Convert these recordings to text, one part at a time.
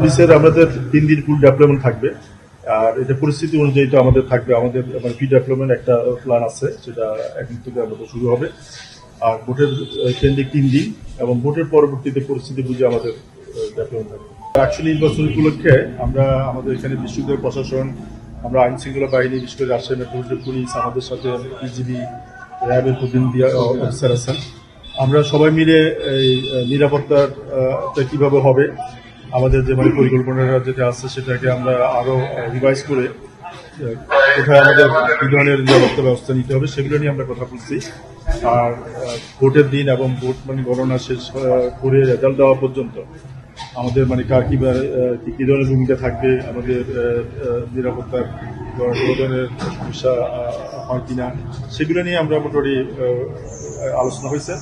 পুলিশের আমাদের তিন দিন ফুল ডেভেলপমেন্ট থাকবে। আর এটা পরিস্থিতি অনুযায়ী তো আমাদের থাকবে আমাদের মানে ফি ডেভেলপমেন্ট একটা প্ল্যান আছে সেটা এখন থেকে আমাদের শুরু হবে। আর ভোটের কেন্দ্রিক তিন দিন এবং ভোটের পরবর্তীতে পরিস্থিতি বুঝে আমাদের ডেভেলপমেন্ট থাকবে। অ্যাকচুয়ালি নির্বাচন উপলক্ষে আমরা আমাদের এখানে বিশ্ববিদ্যালয় প্রশাসন আমরা আইন শৃঙ্খলা বাহিনী বিশেষ করে রাজশাহী মেট্রোপলিটন পুলিশ আমাদের সাথে বিজিবি র্যাবের প্রতিনিধি অফিসার আছেন। আমরা সবাই মিলে এই আহ, কীভাবে হবে আমাদের যে মানে পরিকল্পনাটা যেটা আছে সেটাকে আমরা আরও রিভাইজ করে কোথায় আমাদের কি ধরনের নিরাপত্তা ব্যবস্থা নিতে হবে সেগুলো নিয়ে আমরা কথা বলছি। আর ভোটের দিন এবং ভোট মানে গণনা শেষ করে রেজাল্ট দেওয়া পর্যন্ত আমাদের মানে কার কি কি ধরনের ভূমিকা থাকবে, আমাদের নিরাপত্তার ধরনের সমস্যা হয় কিনা সেগুলো নিয়ে আমরা মোটামুটি আলোচনা হয়েছে।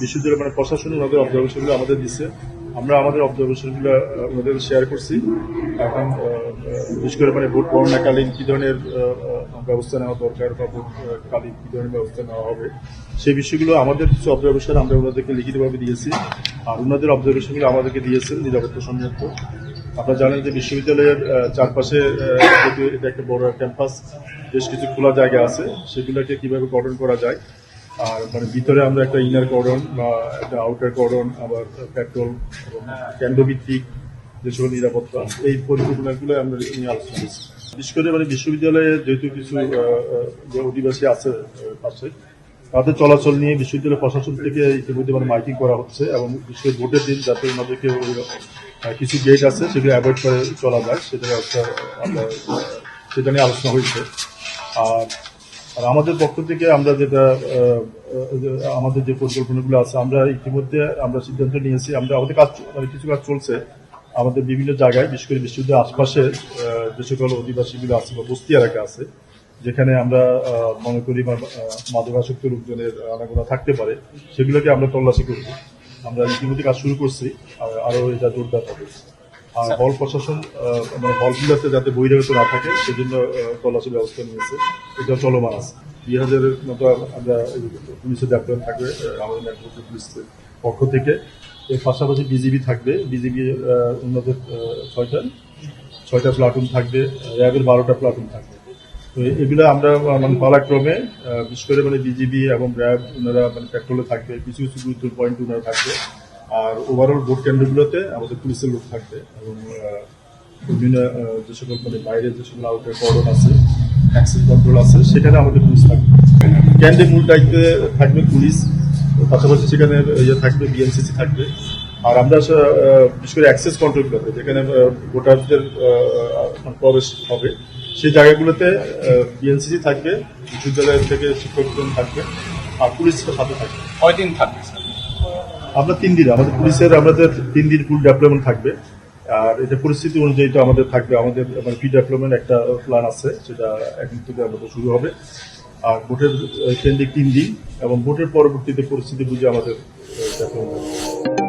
বিশ্ববিদ্যালয় মানে প্রশাসন ওনাদের অবজারভেশনগুলো আমাদের দিচ্ছে আমরা আমাদের অবজারভেশনগুলো ওনাদের শেয়ার করছি। এখন বিশেষ করে মানে ভোট গণনাকালীন কী ধরনের ব্যবস্থা নেওয়া দরকার বা ভোট কালীন কি ধরনের ব্যবস্থা নেওয়া হবে, সেই বিষয়গুলো আমাদের কিছু অবজারভেশন আমরা ওনাদেরকে লিখিতভাবে দিয়েছি। আর ওনাদের অবজারভেশনগুলো আমাদেরকে দিয়েছেন নিরাপত্তা সম্মত আপনারা জানেন যে বিশ্ববিদ্যালয়ের চারপাশে যেহেতু এটা একটা বড় ক্যাম্পাস বেশ কিছু খোলা জায়গা আছে, সেগুলোকে কীভাবে গঠন করা যায় আর মানে ভিতরে আমরা একটা ইনার করন বা একটা আউটার করন আবার পেট্রোল এবং কেন্দ্রভিত্তিক যে সকল নিরাপত্তা, এই পরিকল্পনাগুলো আমরা নিয়ে আলোচনা করছি। বিশেষ করে মানে বিশ্ববিদ্যালয়ে যেহেতু কিছু যে অধিবাসী আছে পাশে, তাদের চলাচল নিয়ে বিশ্ববিদ্যালয় প্রশাসন থেকে ইতিমধ্যে মানে মাইকিং করা হচ্ছে এবং বিশেষ করে ভোটের দিন যাতে ওনাদেরকে কিছু গেট আছে সেগুলো অ্যাভয়েড করে চলা যায় সেটা একটা সেটা নিয়ে আলোচনা হয়েছে। আর আর আমাদের পক্ষ থেকে আমরা যেটা আমাদের যে পরিকল্পনাগুলো আছে, আমরা ইতিমধ্যে আমরা সিদ্ধান্ত নিয়েছি, আমরা আমাদের কাজ মানে কিছু কাজ চলছে আমাদের বিভিন্ন জায়গায়, বিশেষ করে বিশ্ববিদ্যালয়ের আশপাশে যে সকল অধিবাসীগুলো আছে বা বস্তি এলাকা আছে, যেখানে আমরা মনে করি মাদকাসক্ত লোকজনের আনাগোনা থাকতে পারে, সেগুলোকে আমরা তল্লাশি করব। আমরা ইতিমধ্যে কাজ শুরু করছি, আর আরও এটা জোরদার হবে। আর হল প্রশাসন মানে হলগুলোতে যাতে বহিরাগত না থাকে, সেজন্য তল্লাশি ব্যবস্থা নিয়েছে। এটা চলমান আছে। দুই হাজারের মতো আমরা পুলিশের ডেভেলপমেন্ট থাকবে আমাদের পুলিশের পক্ষ থেকে। এর পাশাপাশি বিজিবি থাকবে। বিজিবি উন্নত ছয়টা ছয়টা প্লাটুন থাকবে, র্যাবের বারোটা প্লাটুন থাকবে। তো এগুলো আমরা মানে পালাক্রমে বিশেষ করে মানে বিজিবি এবং র্যাব, ওনারা মানে পেট্রোলে থাকবে। কিছু কিছু গুরুত্ব পয়েন্ট ওনারা থাকবে। আর ওভারঅল ভোট কেন্দ্রগুলোতে আমাদের পুলিশের লোক থাকবে এবং বিভিন্ন যে সকল মানে বাইরে যে সকল আউটের করণ আছে অ্যাক্সেস কন্ট্রোল আছে, সেখানে আমাদের পুলিশ থাকবে। কেন্দ্রে মূল দায়িত্বে থাকবে পুলিশ, পাশাপাশি সেখানে ইয়ে থাকবে বিএনসিসি থাকবে। আর আমরা বিশেষ করে অ্যাক্সেস কন্ট্রোল করবে যেখানে ভোটারদের প্রবেশ হবে, সেই জায়গাগুলোতে বিএনসিসি থাকবে, বিশ্ববিদ্যালয় থেকে শিক্ষকজন থাকবে, আর পুলিশের সাথে থাকবে। কয়দিন থাকবে আমরা তিন দিন, আমাদের পুলিশের, আমাদের তিন দিন ফুল ডেভেলপমেন্ট থাকবে। আর এটা পরিস্থিতি অনুযায়ী তো আমাদের থাকবে, আমাদের মানে ফি ডেভেলপমেন্ট একটা প্ল্যান আছে, সেটা একদিন থেকে আমাদের শুরু হবে। আর ভোটের কেন্দ্রে কেন্দ্রিক তিন দিন, এবং ভোটের পরবর্তীতে পরিস্থিতি বুঝে আমাদের ডেভেলপমেন্ট